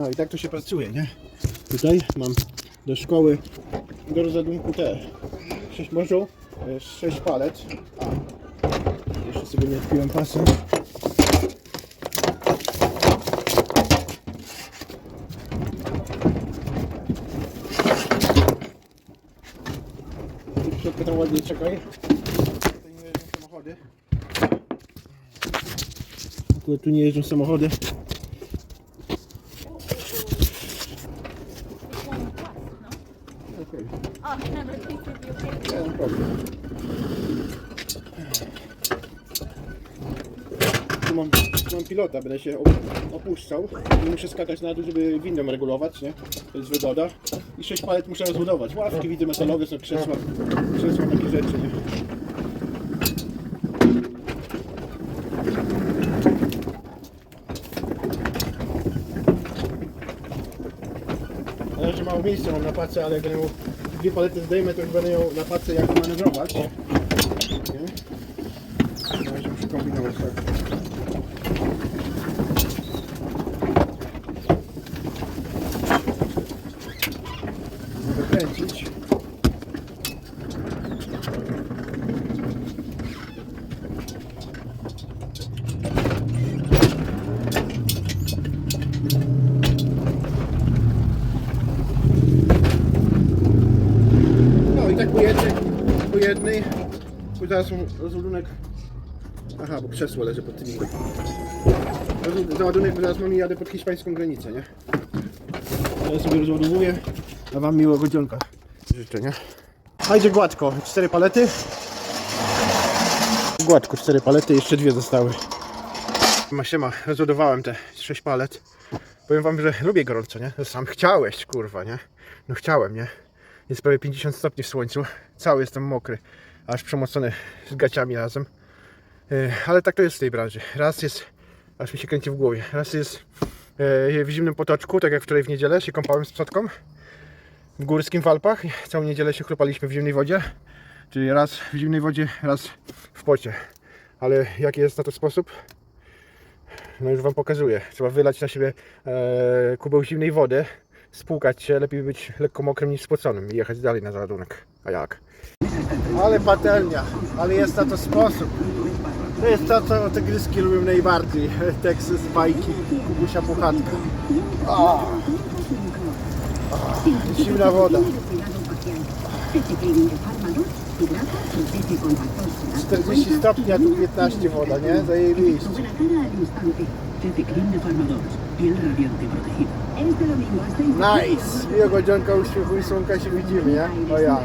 No i tak to się pracuje, nie? Tutaj mam do szkoły, do rozładunku te 6 morzu, 6 palet. A, jeszcze sobie nie odpiłem pasem. Tu w tam ładnie czekaj. Tutaj nie jeżdżą samochody. Akurat tu nie jeżdżą samochody. Tu mam, mam pilota, będę się op- opuszczał. Nie muszę skakać na dół, żeby windą regulować, nie? To jest wygoda. I 6 palet muszę rozbudować. Ławki widzę metalowe, są krzesła, krzesła, takie rzeczy, nie? Na razie mało miejsca mam na pace, ale będę dwie palety zdejmę, to już będę miał na pace jak manewrować. Nie? Na razie muszę kombinować tak. Wykręcić. Po jednej, po jednej. Bo Zaraz rozładunek. Aha, bo krzesło leży pod tymi. Załadunek, bo zaraz mam i jadę pod hiszpańską granicę, nie? Ja sobie rozładowuję, a wam miłego dzionka życzę, nie? A idzie gładko, cztery palety. Gładko, cztery palety, jeszcze dwie zostały. Ma siema, rozładowałem te sześć palet. Powiem wam, że lubię gorąco, nie? Sam chciałeś, kurwa, nie? No chciałem, nie? Jest prawie 50 stopni w słońcu. Cały jestem mokry, aż przemocony z gaciami razem. Yy, Ale tak to jest w tej branży. Raz jest, aż mi się kręci w głowie, raz jest yy, w zimnym potoczku, tak jak wczoraj w niedzielę się kąpałem z przodką w górskim w Alpach. Całą niedzielę się chrupaliśmy w zimnej wodzie. Czyli raz w zimnej wodzie, raz w pocie. Ale jaki jest na to sposób? No już Wam pokazuję. Trzeba wylać na siebie e, kubeł zimnej wody, spłukać się, lepiej być lekko mokrym niż spoconym i jechać dalej na załadunek. A jak? Ale patelnia, ale jest na to sposób. To jest to, co te gryzki lubią najbardziej. Teksy z bajki, Kubusia Puchatka. O, Zimna woda. 40 stopni, a tu 15 woda, nie? Zajebiście. Sobre la cara al instante. Chefe Cream de Pharma 2. Piel radiante protegida. Este domingo a 6 Nice! Miłego dzionka uśmiechu i słonka się widzimy, nie? O ja.